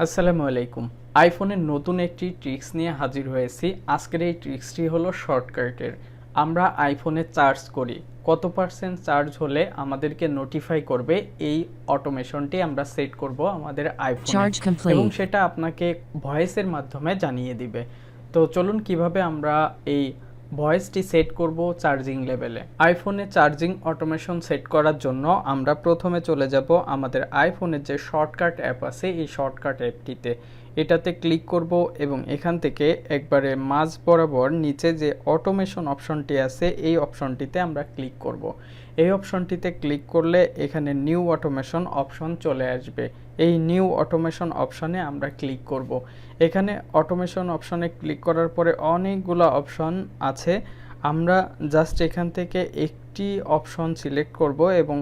আসসালামু আলাইকুম। আইফোনের নতুন একটি ট্রিক্স নিয়ে হাজির হয়েছি। আজকের এই ট্রিক্সটি হলো শর্টকাটের। আমরা আইফোনে চার্জ করি। কত পার্সেন্ট চার্জ হলে আমাদেরকে নোটিফাই করবে? এই অটোমেশনটি আমরা সেট করব আমাদের আইফোনে। এবং সেটা আপনাকে ভয়েসের মাধ্যমে জানিয়ে দিবে। তো চলুন কীভাবে আমরা এই ভয়েসটি সেট করব চার্জিং লেভেলে। আইফোনে চার্জিং অটোমেশন সেট করার জন্য আমরা প্রথমে চলে যাব আমাদের আইফোনের যে শর্টকাট অ্যাপ আছে, এই শর্টকাট অ্যাপটিতে। এটাতে ক্লিক করব এবং এখান থেকে একবারে মাঝ বরাবর নিচে যে অটোমেশন অপশনটি আছে, এই অপশনটিতে আমরা ক্লিক করব। এই অপশনটিতে ক্লিক করলে এখানে নিউ অটোমেশন অপশন চলে আসবে। এই নিউ অটোমেশন অপশনে আমরা ক্লিক করব। এখানে অটোমেশন অপশনে ক্লিক করার পরে অনেকগুলো অপশন আছে। আমরা জাস্ট এখান থেকে একটি অপশন সিলেক্ট করব এবং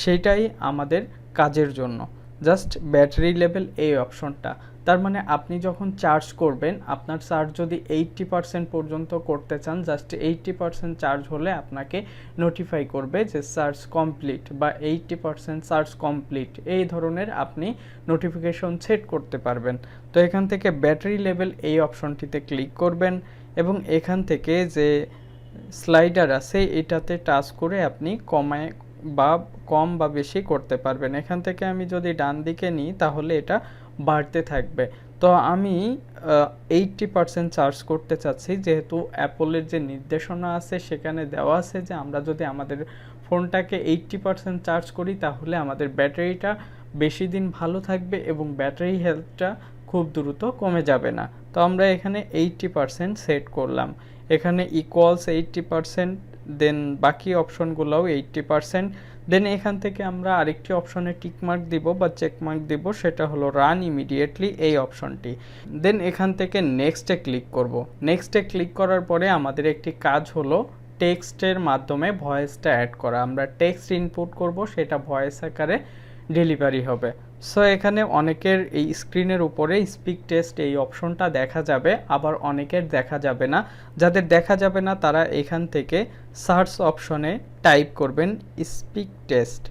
সেটাই আমাদের কাজের জন্য। জাস্ট ব্যাটারি লেভেল এই অপশনটা। তার মানে আপনি যখন চার্জ করবেন, আপনার চার্জ যদি এইট্টি পার্সেন্ট পর্যন্ত করতে চান জাস্ট এইট্টি পার্সেন্ট চার্জ হলে আপনাকে নোটিফাই করবে যে চার্জ কমপ্লিট বা এইট্টি পার্সেন্ট চার্জ কমপ্লিট এই ধরনের আপনি নোটিফিকেশন সেট করতে পারবেন। তো এখান থেকে ব্যাটারি লেভেল এই অপশনটিতে ক্লিক করবেন এবং এখান থেকে যে স্লাইডার আছে, এটাতে টাচ করে আপনি কমায় বা কম বা বেশি করতে পারবেন। এখান থেকে আমি যদি ডান দিকে নিই, তাহলে এটা বাড়তে থাকবে। তো আমি এইটটি পার্সেন্ট চার্জ করতে চাচ্ছি, যেহেতু অ্যাপলের যে নির্দেশনা আছে, সেখানে দেওয়া আছে যে আমরা যদি আমাদের ফোনটাকে এইটটি পার্সেন্ট চার্জ করি, তাহলে আমাদের ব্যাটারিটা বেশি দিন ভালো থাকবে এবং ব্যাটারি হেলথটা খুব দ্রুত কমে যাবে না। তো আমরা এখানে এইটটি পার্সেন্ট সেট করলাম। এখানে ইকুয়ালস এইটটি পার্সেন্ট দেন বাকি অপশনগুলোও এইটটি পার্সেন্ট দেন এখান থেকে আমরা আরেকটি অপশনে টিকমার্ক দিব বা চেকমার্ক দিব, সেটা হলো রান ইমিডিয়েটলি এই অপশনটি দেন এখান থেকে নেক্সটে ক্লিক করব। নেক্সটে ক্লিক করার পরে আমাদের একটি কাজ হলো টেক্সটের মাধ্যমে ভয়েসটা অ্যাড করা। আমরা টেক্সট ইনপুট করব, সেটা ভয়েস আকারে ডেলিভারি হবে। সো এখানে অনেকের এই স্ক্রিনের উপরে স্পিক টেস্ট এই অপশনটা দেখা যাবে, আবার অনেকের দেখা যাবে না। যাদের দেখা যাবে না, তারা এখান থেকে সার্চ অপশনে টাইপ করবেন speak test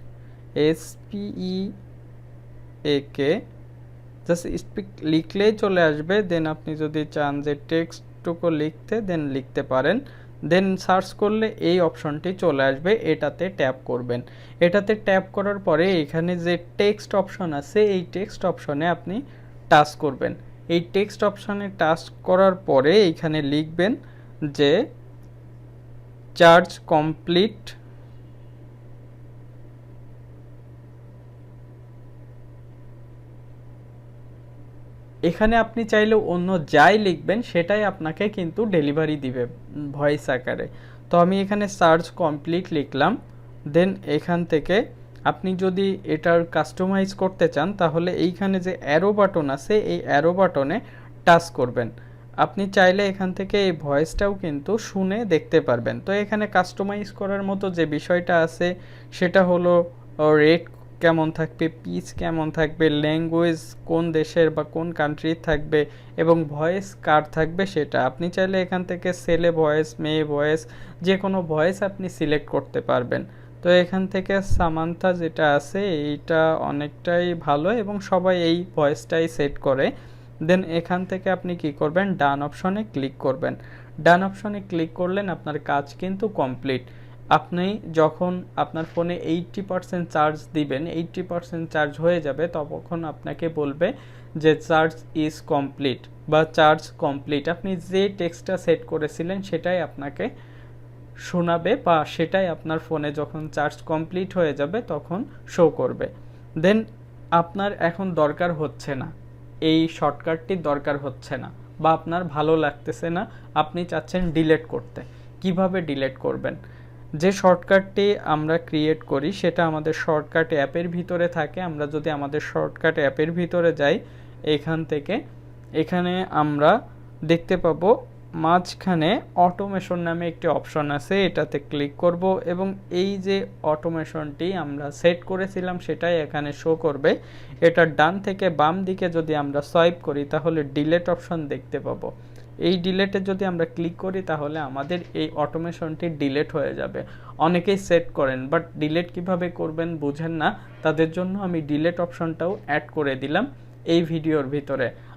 S P E A K just speak লিখলেই চলে আসবে দেন আপনি যদি চান যে টেক্সটটুকু লিখতে দেন লিখতে পারেন। দেন সার্চ করলে এই অপশনটি চলে আসবে, এটাতে ট্যাপ করবেন। এটাতে ট্যাপ করার পরে এখানে যে টেক্সট অপশন আছে, এই টেক্সট অপশনে আপনি টাচ করবেন। এই টেক্সট অপশনে টাচ করার পরে এখানে লিখবেন যে চার্জ কমপ্লিট এখানে আপনি চাইলে অন্য যাই লিখবেন, সেটাই আপনাকে কিন্তু ডেলিভারি দিবে ভয়েস আকারে। তো আমি এখানে সার্চ কমপ্লিট লিখলাম দেন এখান থেকে আপনি যদি এটার কাস্টমাইজ করতে চান, তাহলে এইখানে যে অ্যারো বাটন আছে, এই অ্যারো বাটনে টাচ করবেন। আপনি চাইলে এখান থেকে এই ভয়েসটাও কিন্তু শুনে দেখতে পারবেন। তো এখানে কাস্টমাইজ করার মতো যে বিষয়টা আছে, সেটা হলো রেট কেমন থাকবে, পিচ কেমন থাকবে ল্যাঙ্গুয়েজ কোন দেশের বা কোন কান্ট্রির থাকবে এবং ভয়েস কার থাকবে সেটা। আপনি চাইলে এখান থেকে ছেলে ভয়েস মেয়ে ভয়েস যে কোনো ভয়েস আপনি সিলেক্ট করতে পারবেন। তো এখান থেকে সামান্থা যেটা আছে, এইটা অনেকটাই ভালো এবং সবাই এই ভয়েসটাই সেট করে। দেন এখান থেকে আপনি কি করবেন, ডান অপশনে ক্লিক করবেন। ডান অপশনে ক্লিক করলেন, আপনার কাজ কিন্তু কমপ্লিট আপনি যখন আপনার ফোনে এইটটি পার্সেন্ট চার্জ দিবেন, এইটটি পার্সেন্ট চার্জ হয়ে যাবে, তখন আপনাকে বলবে যে চার্জ ইজ কমপ্লিট বা চার্জ কমপ্লিট। আপনি যে টেক্সটটা সেট করেছিলেন, সেটাই আপনাকে শোনাবে বা সেটাই আপনার ফোনে যখন চার্জ কমপ্লিট হয়ে যাবে, তখন শো করবে। দেন আপনার এখন দরকার হচ্ছে না। এই শর্টকাটটি দরকার হচ্ছে না বা আপনার ভালো লাগতেছে না, আপনি চাচ্ছেন ডিলেট করতে। কীভাবে ডিলেট করবেন? যে শর্টকাটটি আমরা ক্রিয়েট করি, সেটা আমাদের শর্টকাট অ্যাপের ভিতরে থাকে। আমরা যদি আমাদের শর্টকাট অ্যাপের ভিতরে যাই, এখান থেকে, এখানে আমরা দেখতে পাবো মাঝখানে অটোমেশন নামে একটি অপশন আছে, এটাতে ক্লিক করব এবং এই যে অটোমেশনটি আমরা সেট করেছিলাম সেটাই এখানে শো করবে। এটা ডান থেকে বাম দিকে যদি আমরা সোয়াইপ করি তাহলে ডিলেট অপশন দেখতে পাবো। এই ডিলেটে যদি আমরা ক্লিক করি তাহলে আমাদের এই অটোমেশনটি ডিলেট হয়ে যাবে। অনেকেই সেট করেন বাট ডিলেট কীভাবে করবেন বুঝেন না। তাদের জন্য আমি ডিলেট অপশনটাও অ্যাড করে দিলাম এই ভিডিওর ভিতরে।